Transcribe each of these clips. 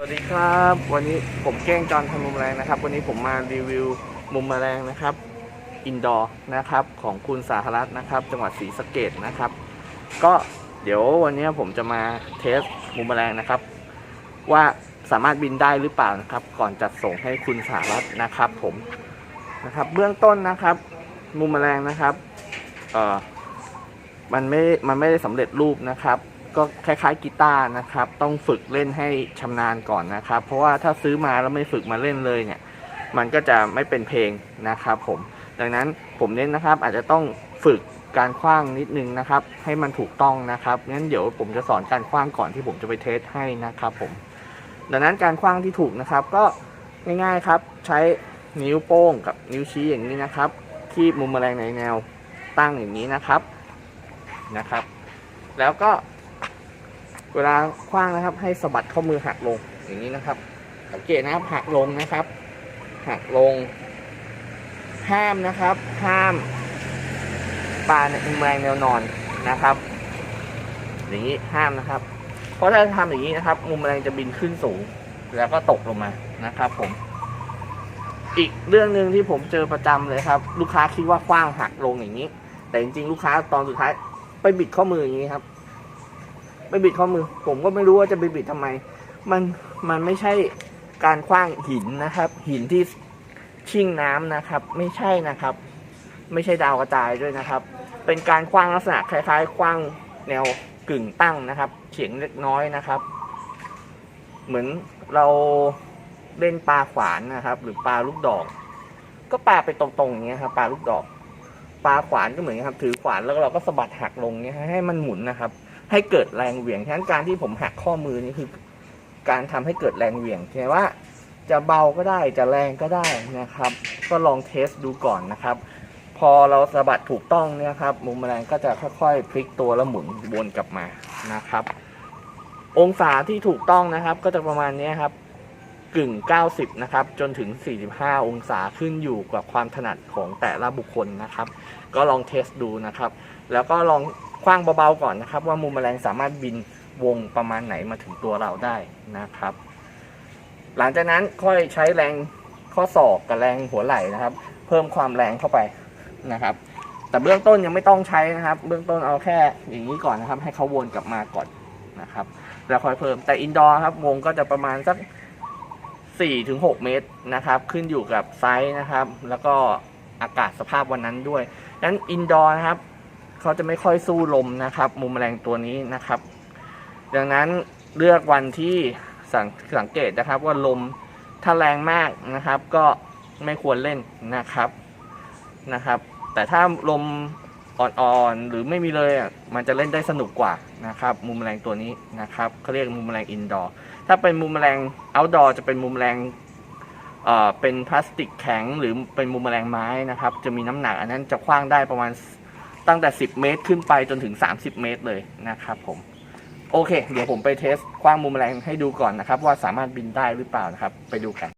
สวัสดีครับ วันนี้ผมเก้งจอนทำมุมแมงนะครับ วันนี้ผมมารีวิวมุมแมลงนะครับ อินดอร์นะครับของคุณสาธรัตน์นะครับ จังหวัดศรีสะเกดนะครับ ก็เดี๋ยววันนี้ผมจะมาเทสมุมแมลงนะครับ ว่าสามารถบินได้หรือเปล่านะครับ ก่อนจัดส่งให้คุณสาธรัตน์นะครับ ผมนะครับ เบื้องต้นนะครับ มุมแมลงนะครับเอ่อมันไม่มันไม่ได้สำเร็จรูปนะครับ ก็คล้ายๆกีตาร์นะครับ ต้องฝึกเล่นให้ชำนาญก่อนนะครับ เพราะว่าถ้าซื้อมาแล้วไม่ฝึกมาเล่นเลยเนี่ย มันก็จะไม่เป็นเพลงนะครับ ผม ดังนั้นผมเน้นนะครับ อาจจะต้องฝึกการคว้างนิดนึงนะครับ ให้มันถูกต้องนะครับงั้นเดี๋ยวผมจะสอนการคว้างก่อนที่ผมจะไปเทสให้นะครับ ผม ดังนั้นการคว้างที่ถูกนะครับ ก็ง่ายๆครับใช้นิ้วโป้งกับนิ้วชี้อย่างนี้นะครับคีบมุมแมลงในแนวตั้งอย่างนี้นะครับนะครับ แล้วก็ เวลาคว้างนะครับ ให้สะบัดข้อมือหักลงอย่างนี้นะครับ สังเกตนะครับหักลงนะครับ หักลง ห้ามนะครับ ห้ามปลาในมุมแรงแนวนอนนะครับ อย่างนี้ห้ามนะครับ เพราะถ้าทำอย่างนี้นะครับ มุมแมงจะบินขึ้นสูง แล้วก็ตกลงมานะครับ ผม อีกเรื่องหนึ่งที่ผมเจอประจำเลยครับ ลูกค้าคิดว่าคว้างหักลงอย่างนี้ แต่จริงๆลูกค้าตอนสุดท้ายไปบิดข้อมืออย่างนี้ครับ ไปบิดข้อมือ ผมก็ไม่รู้ว่าจะไปบิดทำไม มันมันไม่ใช่การคว้างหินนะครับ หินที่ชิ่งน้ำนะครับ ไม่ใช่นะครับ ไม่ใช่ดาวกระจายด้วยนะครับ เป็นการคว้างลักษณะคล้ายๆคว้างแนวกึ่งตั้งนะครับเฉียงเล็กน้อยนะครับ เหมือนเราเล่นปลาขวานนะครับ หรือปลาลูกดอก ก็ปลาไปตรงๆอย่างเงี้ยครับปลาลูกดอก ปลาขวานก็เหมือนกันครับ ถือขวานแล้วเราก็สะบัดหักลงเนี้ยให้มันหมุนนะครับ ให้เกิดแรงเหวี่ยงฉะนั้นการที่ผมหักข้อมือนี่คือการทำให้เกิดแรงเหวี่ยงใช่ว่าจะเบาก็ได้จะแรงก็ได้นะครับ ก็ลองเทสดูก่อนนะครับ พอเราสะบัดถูกต้องเนี่ยครับมุมแมลงก็จะค่อยๆพลิกตัวแล้วหมุนวนกลับมานะครับ องศาที่ถูกต้องนะครับ ก็จะประมาณนี้ครับกึ่ง 90 นะครับ จนถึง 45 องศาขึ้นอยู่กับความถนัดของแต่ละบุคคลนะครับ ก็ลองเทสดูนะครับ แล้วก็ลอง คว้างเบาๆก่อนนะครับ ว่ามุมแมลงสามารถบินวงประมาณไหนมาถึงตัวเราได้นะครับ หลังจากนั้นค่อยใช้แรงข้อศอกกับแรงหัวไหล่นะครับ เพิ่มความแรงเข้าไปนะครับ แต่เบื้องต้นยังไม่ต้องใช้นะครับ เบื้องต้นเอาแค่อย่างนี้ก่อนนะครับ ให้เขาวนกลับมาก่อนนะครับ แล้วค่อยเพิ่มแต่อินดอร์ครับวงก็จะประมาณสัก4ถึง6เมตรนะครับ ขึ้นอยู่กับไซส์นะครับ แล้วก็อากาศสภาพวันนั้นด้วยดังนั้นอินดอร์นะครับ เขาจะไม่ค่อยสู้ลมนะครับ มุมแมลงตัวนี้นะครับ ดังนั้นเลือกวันที่สังสังเกตนะครับว่าลมถ้าแรงมากนะครับ ก็ไม่ควรเล่นนะครับนะครับ แต่ถ้าลมอ่อนๆหรือไม่มีเลยมันจะเล่นได้สนุกกว่านะครับ มุมแมลงตัวนี้นะครับเขาเรียกมุมแมลงอินดอร์ถ้าเป็นมุมแมลงเอาท์ดอร์จะเป็นมุมแมลงเป็นพลาสติกแข็งหรือเป็นมุมแมลงไม้นะครับ จะมีน้ำหนักอันนั้นจะคว้างได้ประมาณ ตั้งแต่ 10 เมตรขึ้นไปจนถึง 30 เมตรเลยนะครับผมโอเค เดี๋ยวผมไปเทสคว้างมุมแรงให้ดูก่อนนะครับ ว่าสามารถบินได้หรือเปล่านะครับ ไปดูกัน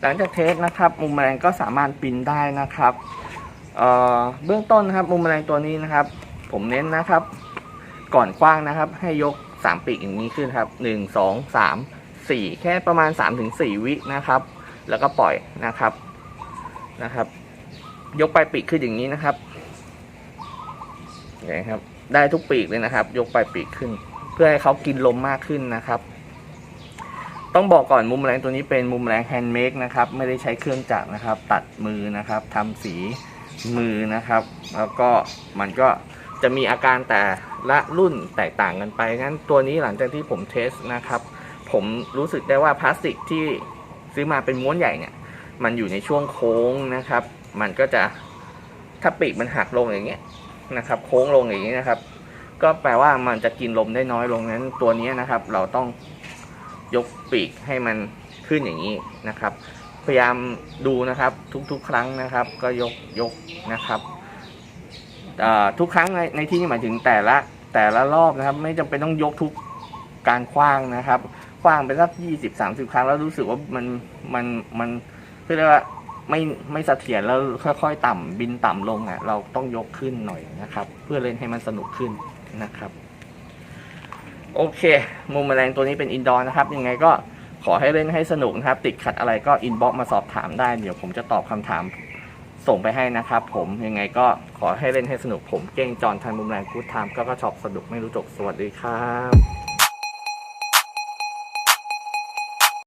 หลังจากเทสนะครับมุมแมลงก็สามารถบินได้นะครับเเบื้องต้นนะครับมุมแมลงตัวนี้นะครับ ผมเน้นนะครับ ก่อนคว้างนะครับ ให้ยก3ปีกอย่างนี้ขึ้นครับ 1 2 3 4 แค่ประมาณ 3-4 วินะครับ แล้วก็ปล่อยนะครับนะครับ ยกปลายปีกขึ้นอย่างนี้นะครับอย่างนี้ครับ ได้ทุกปีกเลยนะครับ ยกปลายปีกขึ้น เพื่อให้เขากินลมมากขึ้นนะครับ ต้องบอกก่อนมุมแมลงตัวนี้เป็นมุมแมลงแฮนด์เมดนะครับ ไม่ได้ใช้เครื่องจักรนะครับ ตัดมือนะครับทำสีมือนะครับ แล้วก็มันก็จะมีอาการแต่ละรุ่นแตกต่างกันไปงั้นตัวนี้หลังจากที่ผมเทสนะครับ ผมรู้สึกได้ว่าพลาสติกที่ซื้อมาเป็นม้วนใหญ่เนี่ย มันอยู่ในช่วงโค้งนะครับ มันก็จะถ้าปีกมันหักลงอย่างเงี้ยนะครับ โค้งลงอย่างนี้ยนะครับ ก็แปลว่ามันจะกินลมได้น้อยลงนั้นตัวนี้นะครับ เราต้อง ยกปีกให้มันขึ้นอย่างนี้นะครับ พยายามดูนะครับทุกๆ ครั้งนะครับ ก็ยกยกนะครับทุกครั้งในในที่นี้หมายถึงแต่ละแต่ละรอบนะครับ ไม่จำเป็นต้องยกทุกการคว้างนะครับคว้างไปสักยี่สิบสามสิบครั้งแล้วรู้สึกว่ามันมันมันเรียกว่าไม่ไม่เสถียรแล้วค่อยๆ ต่ำบินต่ำลงอะเราต้องยกขึ้นหน่อยนะครับ เพื่อเล่นให้มันสนุกขึ้นนะครับ โอเค มุมแมลงตัวนี้เป็นอินดอร์นะครับ ยังไงก็ขอให้เล่นให้สนุกนะครับ ติดขัดอะไรก็อินบ็อกมาสอบถามได้ เดี๋ยวผมจะตอบคำถามส่งไปให้นะครับผม ยังไงก็ขอให้เล่นให้สนุกผมเก้งจอนทันมุมแรงกู๊ดไทม์ก็ก็ชอบสนุกไม่รู้จบ สวัสดีครับ